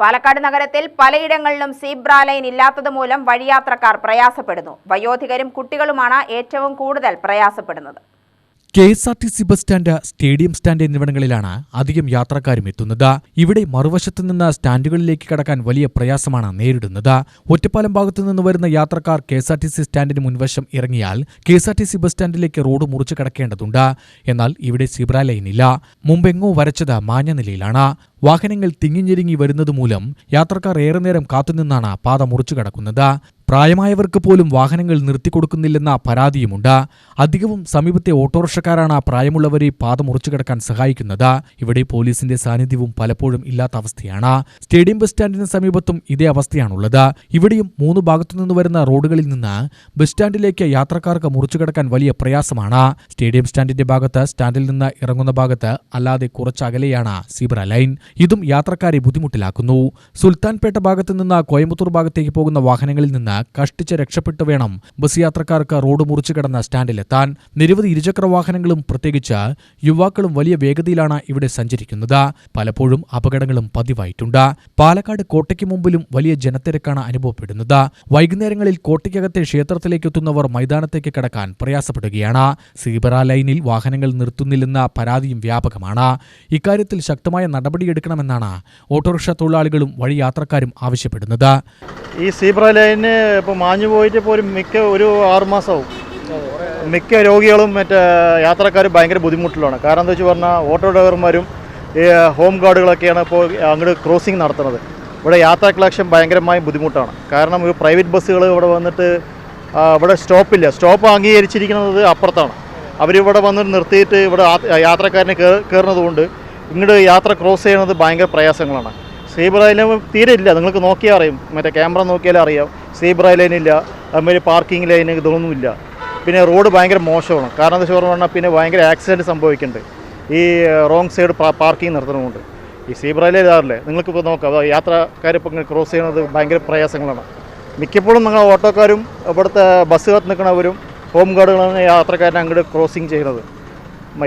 പാലക്കാട് നഗരത്തിൽ പലയിടങ്ങളിലും zebra line ഇല്ലാത്തതുമൂലം വഴിയാത്രക്കാർ പ്രയാസപ്പെടുന്നു. വയോധികരും കുട്ടികളുമാണ് ഏറ്റവും കൂടുതൽ പ്രയാസപ്പെടുന്നത്. K S R T C bus stand stadium stand എന്നിവിടങ്ങളിലാണ് അധികം യാത്രക്കാരും എത്തുന്നത്. ഇവിടെ മറുവശത്തു നിന്ന് സ്റ്റാൻഡുകളിലേക്ക് കടക്കാൻ വലിയ പ്രയാസമാണ് നേരിടുന്നത്. ഒറ്റപ്പാലം ഭാഗത്തു നിന്ന് വരുന്ന യാത്രക്കാർ K S R T C സ്റ്റാൻഡിന് മുൻവശം ഇറങ്ങിയാൽ K S R T C bus സ്റ്റാൻഡിലേക്ക് road മുറിച്ചു കടക്കേണ്ടതുണ്ട്. എന്നാൽ ഇവിടെ സിബ്ര ലൈനില്ല മുമ്പെങ്ങോ വരച്ചത് മാഞ്ഞ നിലയിലാണ്. വാഹനങ്ങൾ തിങ്ങിഞ്ഞിരുങ്ങി വരുന്നത് മൂലം യാത്രക്കാർ ഏറെ നേരം കാത്തുനിന്നാണ് പാത മുറിച്ചു കടക്കുന്നത്. പ്രായമായവർക്ക് പോലും വാഹനങ്ങൾ നിർത്തിക്കൊടുക്കുന്നില്ലെന്ന പരാതിയുമുണ്ട്. അധികവും സമീപത്തെ ഓട്ടോറിക്ഷക്കാരാണ് പ്രായമുള്ളവരെ പാത മുറിച്ചു കിടക്കാൻ സഹായിക്കുന്നത്. ഇവിടെ പോലീസിന്റെ സാന്നിധ്യവും പലപ്പോഴും ഇല്ലാത്ത അവസ്ഥയാണ്. സ്റ്റേഡിയം ബസ് സ്റ്റാൻഡിന് സമീപത്തും ഇതേ അവസ്ഥയാണുള്ളത്. ഇവിടെയും മൂന്ന് ഭാഗത്തുനിന്ന് വരുന്ന റോഡുകളിൽ നിന്ന് ബസ് സ്റ്റാൻഡിലേക്ക് യാത്രക്കാർക്ക് മുറിച്ചു കിടക്കാൻ വലിയ പ്രയാസമാണ്. സ്റ്റേഡിയം സ്റ്റാൻഡിന്റെ ഭാഗത്ത് സ്റ്റാൻഡിൽ നിന്ന് ഇറങ്ങുന്ന ഭാഗത്ത് അല്ലാതെ കുറച്ചകലെയാണ് സീബ്ര ലൈൻ. ഇതും യാത്രക്കാരെ ബുദ്ധിമുട്ടിലാക്കുന്നു. സുൽത്താൻപേട്ട ഭാഗത്തു നിന്ന് കോയമ്പത്തൂർ ഭാഗത്തേക്ക് പോകുന്ന വാഹനങ്ങളിൽ നിന്ന് കഷ്ടിച്ച് രക്ഷപ്പെട്ടു വേണം. ബസ് യാത്രക്കാർക്ക് റോഡ് മുറിച്ചു കിടന്ന സ്റ്റാൻഡിലെത്താൻ നിരവധി ഇരുചക്ര വാഹനങ്ങളും പ്രത്യേകിച്ച് യുവാക്കളും വലിയ വേഗതയിലാണ് ഇവിടെ സഞ്ചരിക്കുന്നത്. പലപ്പോഴും അപകടങ്ങളും പതിവായിട്ടുണ്ട്. പാലക്കാട് കോട്ടയ്ക്ക് മുമ്പിലും വലിയ ജനത്തിരക്കാണ് അനുഭവപ്പെടുന്നത്. വൈകുന്നേരങ്ങളിൽ കോട്ടയ്ക്കകത്തെ ക്ഷേത്രത്തിലേക്ക് എത്തുന്നവർ മൈതാനത്തേക്ക് കടക്കാൻ പ്രയാസപ്പെടുകയാണ്. സീബറ ലൈനിൽ വാഹനങ്ങൾ നിർത്തുന്നില്ലെന്ന പരാതിയും വ്യാപകമാണ്. ഇക്കാര്യത്തിൽ ശക്തമായ നടപടിയെടുക്കണമെന്നാണ് ഓട്ടോറിക്ഷ തൊഴിലാളികളും വഴിയാത്രക്കാരും ആവശ്യപ്പെടുന്നത്. ഈ സീബ്ര ലൈന് ഇപ്പോൾ മാഞ്ഞു പോയിട്ട് ഇപ്പോൾ ഒരു മിക്ക ഒരു ആറുമാസമാവും മിക്ക രോഗികളും മറ്റേ യാത്രക്കാരും ഭയങ്കര ബുദ്ധിമുട്ടിലാണ്. കാരണം എന്താ വെച്ച് പറഞ്ഞാൽ ഓട്ടോ ഡ്രൈവർമാരും ഈ ഹോം ഗാർഡുകളൊക്കെയാണ് ഇപ്പോൾ അങ്ങോട്ട് ക്രോസിംഗ് നടത്തുന്നത്. ഇവിടെ യാത്രാ കളക്ഷൻ ഭയങ്കരമായ ബുദ്ധിമുട്ടാണ്. കാരണം ഈ പ്രൈവറ്റ് ബസ്സുകൾ ഇവിടെ വന്നിട്ട് ഇവിടെ സ്റ്റോപ്പില്ല സ്റ്റോപ്പ് അംഗീകരിച്ചിരിക്കുന്നത് അപ്പുറത്താണ്. അവരിവിടെ വന്ന് നിർത്തിയിട്ട് ഇവിടെ യാത്രക്കാരനെ കയറുന്നതുകൊണ്ട് കയറുന്നത് കൊണ്ട് ഇങ്ങോട്ട് യാത്ര ക്രോസ് ചെയ്യുന്നത് ഭയങ്കര പ്രയാസങ്ങളാണ്. സീബ്ര ലൈൻ തീരെ ഇല്ല. നിങ്ങൾക്ക് നോക്കിയാൽ അറിയും. മറ്റേ ക്യാമറ നോക്കിയാലും അറിയാം. സീബ്ര ലൈൻ ഇല്ല. അതുമാതിരി പാർക്കിംഗ് ലൈൻ ഇതൊന്നും ഇല്ല. പിന്നെ റോഡ് ഭയങ്കര മോശമാണ്. കാരണം എന്താ വെച്ച് പറഞ്ഞാൽ പിന്നെ ഭയങ്കര ആക്സിഡന്റ് സംഭവിക്കുന്നുണ്ട്. ഈ റോങ് സൈഡ് പാർക്കിംഗ് നിർത്തണമുണ്ട് ഈ സീബ്ര ലൈൻ ഇതാറില്ലേ നിങ്ങൾക്കിപ്പോൾ നോക്കാം. യാത്രക്കാർ ഇപ്പോൾ ഇങ്ങനെ ക്രോസ് ചെയ്യുന്നത് ഭയങ്കര പ്രയാസങ്ങളാണ്. മിക്കപ്പോഴും നിങ്ങൾ ഓട്ടോക്കാരും ഇവിടുത്തെ ബസ് കാത്ത് നിൽക്കുന്നവരും ഹോം ഗാർഡുകളാണ് യാത്രക്കാരനെ അങ്ങോട്ട് ക്രോസിങ് ചെയ്യുന്നത്.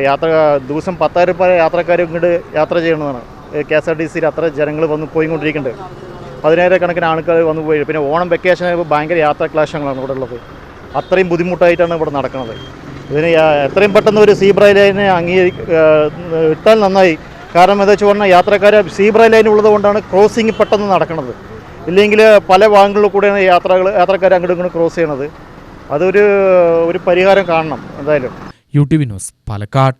യാത്ര ദിവസം പത്തായിരം പേരെ യാത്രക്കാർ ഇങ്ങോട്ട് യാത്ര ചെയ്യുന്നതാണ്. കെ എസ് ആർ ടി സിയിൽ അത്ര ജനങ്ങൾ വന്ന് പോയിക്കൊണ്ടിരിക്കുന്നുണ്ട്. പതിനായിരക്കണക്കിന് ആൾക്കാർ വന്ന് പോയി. പിന്നെ ഓണം വെക്കേഷൻ ഭയങ്കര യാത്രാ ക്ലാഷങ്ങളാണ് ഇവിടെ ഉള്ളത്. അത്രയും ബുദ്ധിമുട്ടായിട്ടാണ് ഇവിടെ നടക്കുന്നത്. ഇതിന് എത്രയും പെട്ടെന്ന് ഒരു സീബ്ര ലൈനെ അംഗീകരി ഇട്ടാൽ നന്നായി. കാരണം എന്താ വെച്ച് പറഞ്ഞാൽ യാത്രക്കാർ സീബ്ര ലൈൻ ഉള്ളത് കൊണ്ടാണ് ക്രോസിങ് പെട്ടെന്ന് നടക്കുന്നത് ഇല്ലെങ്കിൽ പല ഭാഗങ്ങളിൽ കൂടെയാണ് യാത്രകൾ യാത്രക്കാർ അങ്ങോട്ടും ഇങ്ങോട്ടും ക്രോസ് ചെയ്യണത്. അതൊരു ഒരു പരിഹാരം കാണണം എന്തായാലും. U T V news Palakkad.